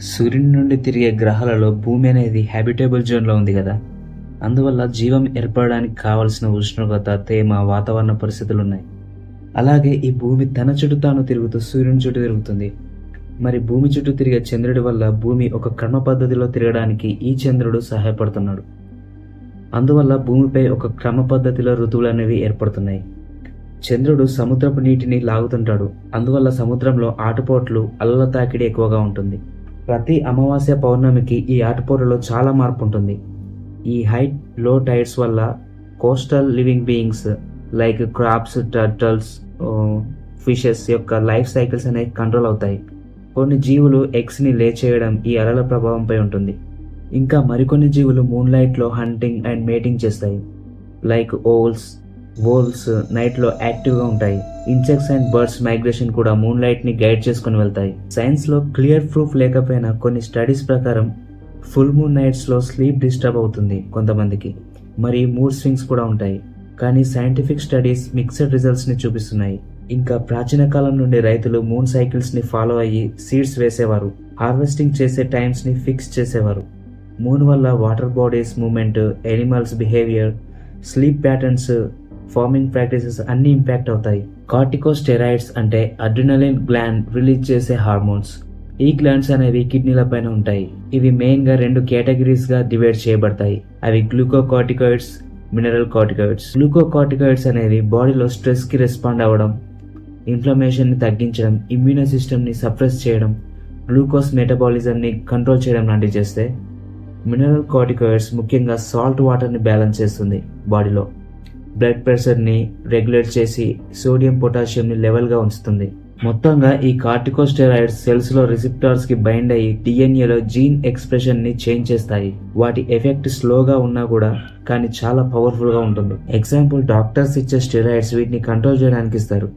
సూర్యుని నుండి తిరిగే గ్రహాలలో భూమి అనేది హ్యాబిటేబుల్ జోన్లో ఉంది కదా. అందువల్ల జీవం ఏర్పడడానికి కావలసిన ఉష్ణోగ్రత తేమ వాతావరణ పరిస్థితులు ఉన్నాయి. అలాగే ఈ భూమి తన చుట్టూ తాను తిరుగుతూ సూర్యుని చుట్టూ తిరుగుతుంది. మరి భూమి చుట్టూ తిరిగే చంద్రుడి వల్ల భూమి ఒక క్రమ పద్ధతిలో తిరగడానికి ఈ చంద్రుడు సహాయపడుతున్నాడు. అందువల్ల భూమిపై ఒక క్రమ పద్ధతిలో ఋతువులు అనేవి ఏర్పడుతున్నాయి. చంద్రుడు సముద్రపు నీటిని లాగుతుంటాడు. అందువల్ల సముద్రంలో ఆటుపోట్లు అల్లల తాకిడి ఎక్కువగా ఉంటుంది. ప్రతి అమావాస్య పౌర్ణమికి ఈ ఆటుపోట్లలో చాలా మార్పు ఉంటుంది ఈ హైట్లో టైడ్స్ వల్ల coastal living beings like crops turtles fishes యొక్క లైఫ్ సైకిల్స్ అనేవి కంట్రోల్ అవుతాయి. కొన్ని జీవులు ఎగ్స్ని లే చేయడం ఈ అలల ప్రభావంపై ఉంటుంది. ఇంకా మరికొన్ని జీవులు మూన్ లైట్లో హంటింగ్ అండ్ మేటింగ్ చేస్తాయి. లైక్ ఓల్స్ వోల్స్ నైట్లో యాక్టివ్గా ఉంటాయి. ఇన్సెక్ట్స్ అండ్ బర్డ్స్ మైగ్రేషన్ కూడా మూన్ లైట్ని గైడ్ చేసుకుని వెళ్తాయి. సైన్స్లో క్లియర్ ప్రూఫ్ లేకపోయినా కొన్ని స్టడీస్ ప్రకారం ఫుల్ మూన్ నైట్స్లో స్లీప్ డిస్టర్బ్ అవుతుంది కొంతమందికి. మరి మూడ్ స్వింగ్స్ కూడా ఉంటాయి. కానీ సైంటిఫిక్ స్టడీస్ మిక్సడ్ రిజల్ట్స్ని చూపిస్తున్నాయి. ఇంకా ప్రాచీన కాలం నుండి రైతులు మూన్ సైకిల్స్ని ఫాలో అయ్యి సీడ్స్ వేసేవారు. హార్వెస్టింగ్ చేసే టైమ్స్ని ఫిక్స్ చేసేవారు. మూన్ వల్ల water bodies movement animals behaviour sleep patterns farming practices అన్ని ఇంపాక్ట్ అవుతాయి. కార్టికోస్టెరాయిడ్స్ అంటే అడ్రినలిన్ గ్లాండ్ రిలీజ్ చేసే హార్మోన్స్. ఈ గ్లాండ్స్ అనేవి కిడ్నీల పైన ఉంటాయి. ఇవి మెయిన్గా రెండు కేటగిరీస్గా డివైడ్ చేయబడతాయి. అవి గ్లూకోకార్టికాయిడ్స్ మినరల్ కార్టికాయిడ్స్. గ్లూకోకార్టికాయిడ్స్ అనేవి బాడీలో స్ట్రెస్కి రెస్పాండ్ అవ్వడం ఇన్ఫ్లమేషన్ని తగ్గించడం ఇమ్యూనో సిస్టమ్ని సప్రెస్ చేయడం గ్లూకోజ్ మెటబాలిజం ని కంట్రోల్ చేయడం లాంటివి చేస్తే మినరల్ కార్టికాయిడ్స్ ముఖ్యంగా సాల్ట్ వాటర్ని బ్యాలెన్స్ చేస్తుంది బాడీలో. బ్లడ్ ప్రెషర్ని రెగ్యులేట్ చేసి సోడియం పొటాషియంని లెవెల్గా ఉంచుతుంది. మొత్తంగా ఈ కార్టికోస్టెరాయిడ్స్ సెల్స్లో రిసిప్టార్స్కి బైండ్ అయ్యి డిఎన్ఏలో జీన్ ఎక్స్ప్రెషన్ని చేంజ్ చేస్తాయి. వాటి ఎఫెక్ట్ స్లోగా ఉన్నా కూడా కానీ చాలా పవర్ఫుల్గా ఉంటుంది. ఎగ్జాంపుల్ డాక్టర్స్ ఇచ్చే స్టెరాయిడ్స్ వీటిని కంట్రోల్ చేయడానికి ఇస్తారు.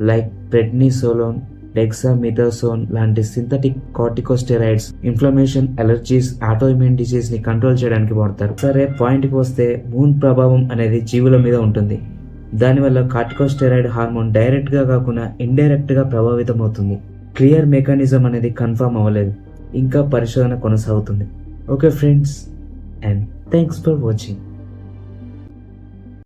లైక్ ప్రెడ్నిసోలోన్ డెక్సామిథోసోన్ లాంటి synthetic corticosteroids inflammation allergies autoimmune డిసీజ్ని control చేయడానికి వాడతారు. సరే పాయింట్కి వస్తే మూన్ ప్రభావం అనేది జీవుల మీద ఉంటుంది. దానివల్ల కార్టికోస్టెరాయిడ్ హార్మోన్ డైరెక్ట్గా కాకుండా ఇండైరెక్ట్గా ప్రభావితం అవుతుంది. క్లియర్ మెకానిజం అనేది కన్ఫర్మ్ అవ్వలేదు. ఇంకా పరిశోధన కొనసాగుతుంది. Okay friends and thanks for watching